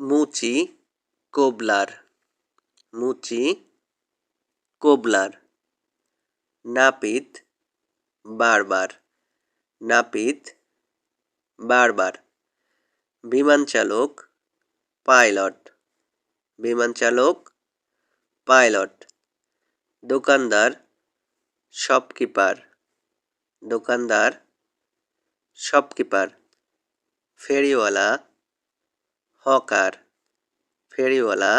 মুচি কোবলার মুচি কোবলার, নাপিত বারবার নাপিত বারবার, বিমান চালক পাইলট, বিমান চালক পাইলট, দোকানদার শপকিপার দোকানদার শপকিপার, ফেরিওয়ালা হকার, ফেরিওয়ালা,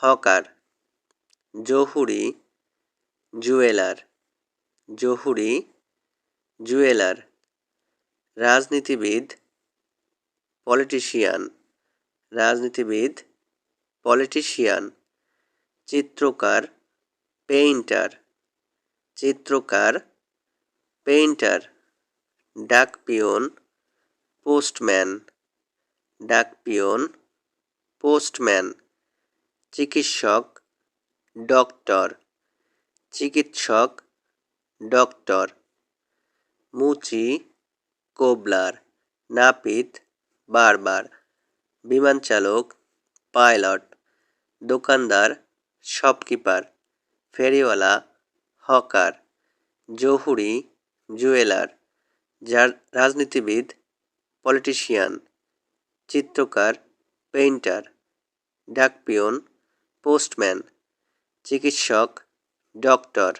হকার, জহুরি, জুয়েলার জহুরি, জুয়েলার, রাজনীতিবিদ, পলিটিশিয়ান রাজনীতিবিদ, পলিটিশিয়ান, চিত্রকার, পেইন্টার চিত্রকার, পেইন্টার, ডাকপিয়ন, পোস্টম্যান। ডাকপিয়ন, পোস্টম্যান, চিকিৎসক, ডক্টর চিকিৎসক, ডক্টর, মুচি, কোবলার, নাপিত, বারবার, বিমান চালক, পাইলট, দোকানদার, শপকিপার, ফেরিওয়ালা, হকার, জহুরি, জুয়েলার রাজনীতিবিদ, পলিটিশিয়ান। চিত্রকার পেইন্টার ডাকপিয়ন পোস্টম্যান চিকিৎসক ডক্টর